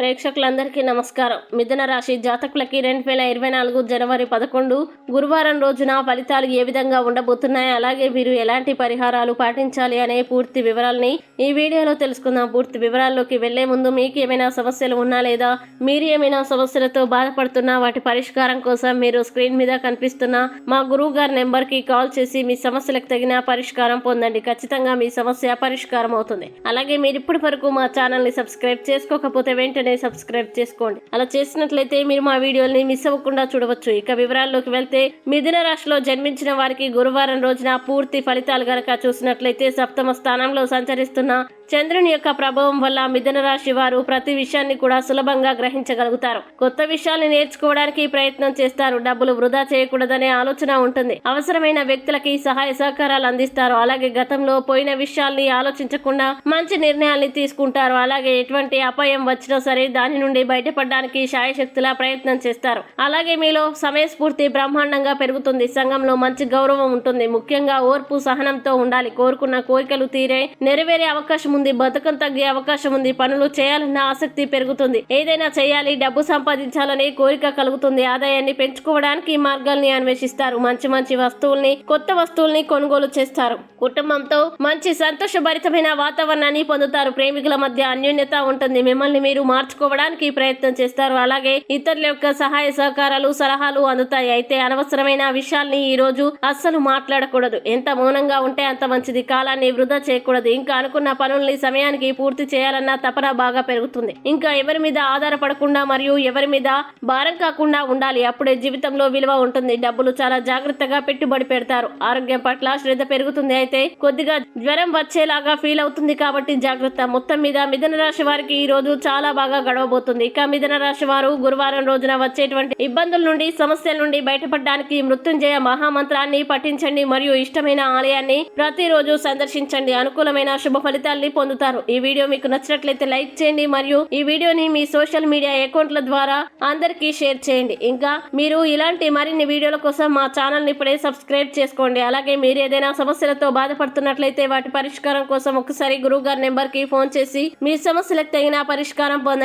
ప్రేక్షకులందరికీ నమస్కారం. మిథున రాశి జాతకులకి రెండు వేల ఇరవై నాలుగు జనవరి పదకొండు గురువారం రోజున ఫలితాలు ఏ విధంగా ఉండబోతున్నాయి? అలాగే మీరు ఎలాంటి పరిహారాలు పాటించాలి అనే పూర్తి వివరాలని ఈ వీడియోలో తెలుసుకుందాం. పూర్తి వివరాల్లోకి వెళ్ళే ముందు మీకు ఏమైనా సమస్యలు ఉన్నా లేదా మీరు ఏమైనా సమస్యలతో బాధపడుతున్నా వాటి పరిష్కారం కోసం మీరు స్క్రీన్ మీద కనిపిస్తున్న మా గురువు గారి నెంబర్కి కాల్ చేసి మీ సమస్యలకు తగిన పరిష్కారం పొందండి. ఖచ్చితంగా మీ సమస్య పరిష్కారం అవుతుంది అలాగే మీరు ఇప్పటి వరకు మా ఛానల్ని సబ్స్క్రైబ్ చేసుకోకపోతే వెంటనే సబ్స్క్రైబ్ చేసుకోండి. అలా చేసినట్లయితే మీరు మా వీడియోని మిస్ అవ్వకుండా చూడవచ్చు. ఇక వివరాల్లోకి వెళ్తే మిథున రాశిలో జన్మించిన వారికి గురువారం రోజున పూర్తి ఫలితాలు గనక చూసినట్లయితే సప్తమ స్థానంలో సంచరిస్తున్న చంద్రుని యొక్క ప్రభావం వల్ల మిథున రాశి వారు ప్రతి విషయాన్ని కూడా సులభంగా గ్రహించగలుగుతారు. కొత్త విషయాల్ని నేర్చుకోవడానికి ప్రయత్నం చేస్తారు. డబ్బులు వృధా చేయకూడదనే ఆలోచన ఉంటుంది. అవసరమైన వ్యక్తులకి సహాయ సహకారాలు అందిస్తారు. అలాగే గతంలో పోయిన విషయాల్ని ఆలోచించకుండా మంచి నిర్ణయాల్ని తీసుకుంటారు. అలాగే ఎటువంటి అపాయం వచ్చినా సరే దాని నుండి బయటపడడానికి శాయశక్తులా ప్రయత్నం చేస్తారు. అలాగే మీలో సమయస్ఫూర్తి బ్రహ్మాండంగా పెరుగుతుంది. సంఘంలో మంచి గౌరవం ఉంటుంది. ముఖ్యంగా ఓర్పు సహనంతో ఉండాలి. కోరుకున్న కోరికలు తీరే నెరవేరే అవకాశం ఉంది. బతుకం తగ్గే అవకాశం ఉంది. పనులు చేయాలన్న ఆసక్తి పెరుగుతుంది. ఏదైనా చేయాలి డబ్బు సంపాదించాలనే కోరిక కలుగుతుంది. ఆదాయాన్ని పెంచుకోవడానికి మార్గాల్ని అన్వేషిస్తారు. మంచి మంచి వస్తువుల్ని కొత్త వస్తువుల్ని కొనుగోలు చేస్తారు. కుటుంబంతో మంచి సంతోషభరితమైన వాతావరణాన్ని పొందుతారు. ప్రేమికుల మధ్య అన్యోన్యత ఉంటుంది. మిమ్మల్ని మీరు మార్చుకోవడానికి ప్రయత్నం చేస్తారు. అలాగే ఇతరుల యొక్క సహాయ సహకారాలు సలహాలు అందుతాయి. అయితే అనవసరమైన విషయాల్ని ఈ రోజు అస్సలు మాట్లాడకూడదు. ఎంత మౌనంగా ఉంటే అంత మంచిది. కాలాన్ని వృధా చేయకూడదు. ఇంకా అనుకున్న పనుల్ని సమయానికి పూర్తి చేయాలన్న తపన బాగా పెరుగుతుంది. ఇంకా ఎవరి మీద ఆధారపడకుండా మరియు ఎవరి మీద భారం కాకుండా ఉండాలి. అప్పుడే జీవితంలో విలువ ఉంటుంది. డబ్బులు చాలా జాగ్రత్తగా పెట్టుబడి పెడతారు. ఆరోగ్యం పట్ల శ్రద్ధ పెరుగుతుంది. అయితే కొద్దిగా జ్వరం వచ్చేలాగా ఫీల్ అవుతుంది కాబట్టి జాగ్రత్త. మొత్తం మీద మిథున రాశి వారికి ఈ రోజు చాలా బాగా గడవబోతుంది. ఇక మిథున రాశి వారు గురువారం రోజున వచ్చేటువంటి ఇబ్బందుల నుండి సమస్యల నుండి బయటపడడానికి మృత్యుంజయ మహామంత్రాన్ని పఠించండి మరియు ఇష్టమైన ఆలయాన్ని ప్రతిరోజు సందర్శించండి. అనుకూలమైన శుభ ఫలితాల్ని పొందుతారు. ఈ వీడియో మీకు నచ్చినట్లయితే లైక్ చేయండి మరియు ఈ వీడియోని మీ సోషల్ మీడియా అకౌంట్ల ద్వారా అందరికీ షేర్ చేయండి. ఇంకా మీరు ఇలాంటి మరిన్ని వీడియోల కోసం మా ఛానల్ని ఇప్పుడే సబ్స్క్రైబ్ చేసుకోండి. అలాగే మీరు ఏదైనా సమస్యలతో బాధపడుతున్నట్లయితే వాటి పరిష్కారం కోసం ఒకసారి గురువు గారి నెంబర్కి ఫోన్ చేసి మీ సమస్యలకు తగిన పరిష్కారం పొందండి.